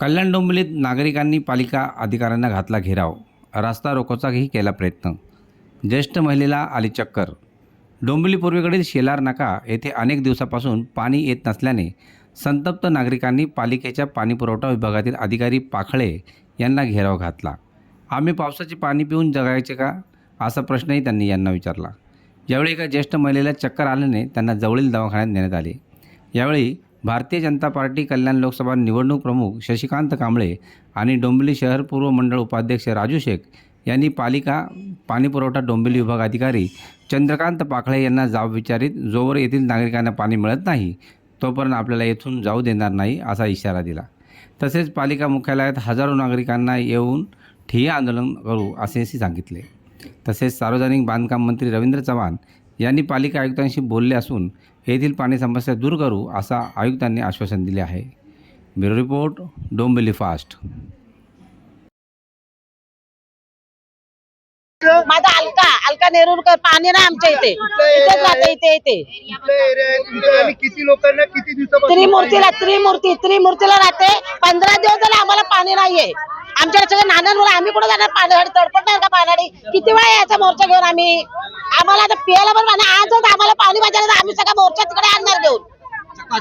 कल्याण डोंबिवलीत नागरिकांनी पालिका अधिकाऱ्यांना घातला घेराव. रस्ता रोकोचाही केला प्रयत्न. ज्येष्ठ महिलेला आली चक्कर. डोंबिवली पूर्वेकडील शेलार नाका येथे अनेक दिवसापासून पाणी येत नसल्याने संतप्त नागरिकांनी पालिकेच्या पाणीपुरवठा विभागातील अधिकारी पाखळे यांना घेराव घातला. आम्ही पावसाचे पाणी पिऊन जगायचे का? असा प्रश्नही त्यांनी यांना विचारला. यावेळी एका ज्येष्ठ महिलेला चक्कर आल्याने त्यांना जवळील दवाखान्यात नेण्यात आले. यावेळी भारतीय जनता पार्टी कल्याण लोकसभा निवडणूक प्रमुख शशिकांत कांबळे आणि डोंबिवली शहर पूर्व मंडळ उपाध्यक्ष राजू शेख यांनी पालिका पाणीपुरवठा डोंबिवली विभाग अधिकारी चंद्रकांत पाखळे यांना जाब विचारित जोवर येथील नागरिकांना पाणी मिळत नाही तोपर्यंत आपल्याला येथून जाऊ देणार नाही असा इशारा दिला. तसेच पालिका मुख्यालयात हजारो नागरिकांना येऊन ठिय्या आंदोलन करू असेही सांगितले. तसेच सार्वजनिक बांधकाम मंत्री रवींद्र चव्हाण यांनी पालिका आयुक्तांशी बोलले असून येथील पाणी समस्या दूर करू असा आयुक्तांनी आश्वासन दिले आहे. Bureau report Dombivli fast. माझा अलका अलका नेरुरकर पाणी नाही आमच्या इथे. इथेच राहते इथे इथे. किती लोकांना किती दिवसापासून त्रिमूर्तीला त्रिमूर्ती त्रिमूर्तीला राहते. पंधरा दिवस झाले आम्हाला पाणी नाहीये. आमच्या सगळे नानांवर मुलं आम्ही कुठे जाणार? पाण्यासाठी तडपडणार का पाण्यासाठी किती वेळा यायचा मोर्चा घेऊन आम्ही? आम्हाला आता पियाला पण पाणी आजच आम्हाला पाणी पाहिजे तर आम्ही सगळा मोर्चा तिकडे आणणार घेऊन.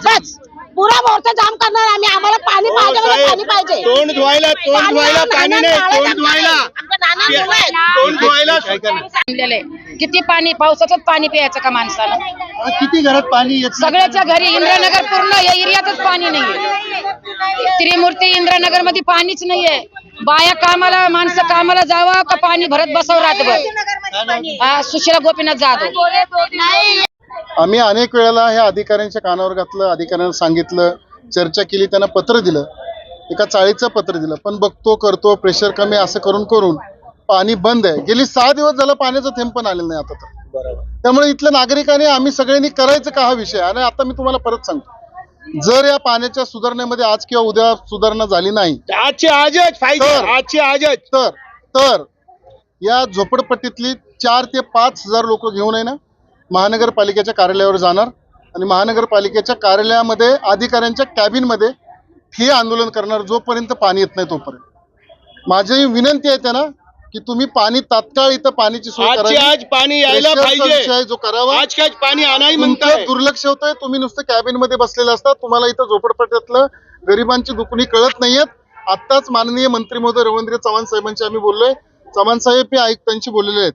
बस. पुरा मोर्चा जाम करणार आम्ही. आम्हाला पाणी पाहिजे म्हणजे पाणी पाहिजे. तोंड धुवायला तोंड धुवायला पाणी नाही तोंड धुवायला. तोंड धुवायला किती पाणी पावसाचंच पाणी प्यायचं का माणसानं? किती घरात पाणी? सगळ्याच्या घरी इंद्रानगर पूर्ण या एरियातच पाणी नाहीये. त्रिमूर्ती इंद्रानगरमध्ये पाणीच नाहीये. बाया कामाला माणसं कामाला जावं का पाणी भरत बसावं रातभर? हा, सुशीला गोपीनाथ जाधव. आम्ही अनेक वेळेला ह्या अधिकाऱ्यांच्या कानावर घातलं अधिकाऱ्यांना सांगितलं चर्चा केली त्यांना पत्र दिलं. एका चाळीचं पत्र दिलं. पण बघतो करतो प्रेशर कमी असं करून करून पाणी बंद आहे. गेली सहा दिवस झालं पाण्याचं थेंब पण आलेलं नाही आता तर. त्यामुळे इथल्या नागरिकांनी आम्ही सगळ्यांनी करायचं का हा विषय आणि आता मी तुम्हाला परत सांगतो. जर या पाण्याच्या सुधारणेमध्ये आज किंवा उद्या सुधारणा झाली नाही आजची आजच तर- आजची आजच. तर तर या झोपडपट्टीतली चार ते पाच हजार लोक घेऊन आहे ना महानगरपालिकेच्या कार्यालयावर जाणार. आणि महानगरपालिकेच्या कार्यालयामध्ये अधिकाऱ्यांच्या कॅबिनमध्ये हे आंदोलन करणार जोपर्यंत पाणी येत नाही तोपर्यंत. माझी विनंती आहे त्यांना की तुम्ही पाणी तात्काळ इथं पाण्याची सोय आजची करावी. आज पाणी यायला प्रेशरचा विषय पाहिजे. आहे जो करावा. आज काय पाणी आणाही तुमचं म्हणताय. दुर्लक्ष होतंय. तुम्ही नुसतं कॅबिनमध्ये बसलेले असतात तुम्हाला इथं झोपडपट्ट्यातलं गरिबांची दुखणी कळत नाहीयेत. आत्ताच माननीय मंत्री महोदय रवींद्र चव्हाण साहेबांशी आम्ही बोललोय. चव्हाण साहेब हे आयुक्तांशी बोललेले आहेत.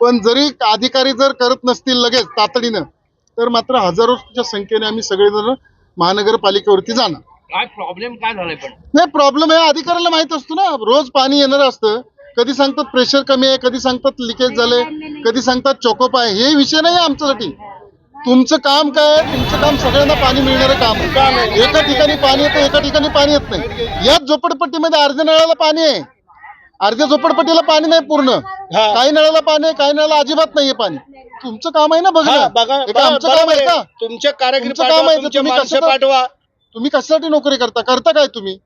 पण जरी अधिकारी जर करत नसतील लगेच तातडीनं तर मात्र हजारोच्या संख्येने आम्ही सगळेजण महानगरपालिकेवरती जाणार. काय प्रॉब्लेम काय झालाय पण? नाही प्रॉब्लेम आहे अधिकाऱ्याला माहीत असतो ना. रोज पाणी येणार असतं. कधी सांगतात प्रेशर कमी आहे कधी सांगतात लिकेज झालंय कधी सांगतात चोकोप आहे. हे विषय नाही आमच्यासाठी. तुमचं काम काय आहे? तुमचं काम सगळ्यांना पाणी मिळणारं काम आहे. एका ठिकाणी पाणी येतं एका ठिकाणी पाणी येत नाही. याच झोपडपट्टीमध्ये अर्ध्या नळाला पाणी आहे. अर्ध्या झोपडपट्टीला पाणी नाही पूर्ण. काही नळाला पाणी आहे काही नळाला अजिबात नाहीये पाणी. तुमचं काम आहे ना हा, बघा हे आमचं काम आहे. का? तुमचे कारागीर तुमचं काम आहे, तुम्ही पाठवा. तुम्ही कशासाठी नोकरी करता? करता काय तुम्ही?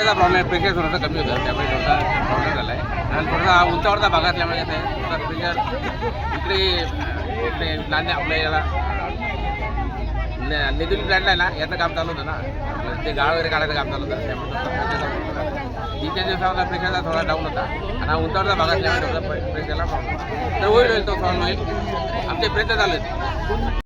त्याचा प्रॉब्लेम प्रेशर थोडासा कमी होतं. त्यामुळे थोडासा प्रॉब्लेम झाला आहे आणि थोडासा उंचावरचा भाग असल्यामुळे ते थोडा प्रेशर इकडे इकडे नांदे आपल्या याला. ने- नेदुली प्लॅनला ना याचं काम चालू होतं ना. ते गाळ वगैरे काढायचं काम चालू होतं. त्यामुळे थोडा तीन चार दिवसाला प्रेशरचा थोडा डाऊन होता. आणि हा उंचावरचा भाग असल्यामुळे थोडा प्रेशरला प्रॉब्लेम तर होईल होईल तो प्रॉब्लेम होईल. आमचे प्रयत्न चालू आहेत.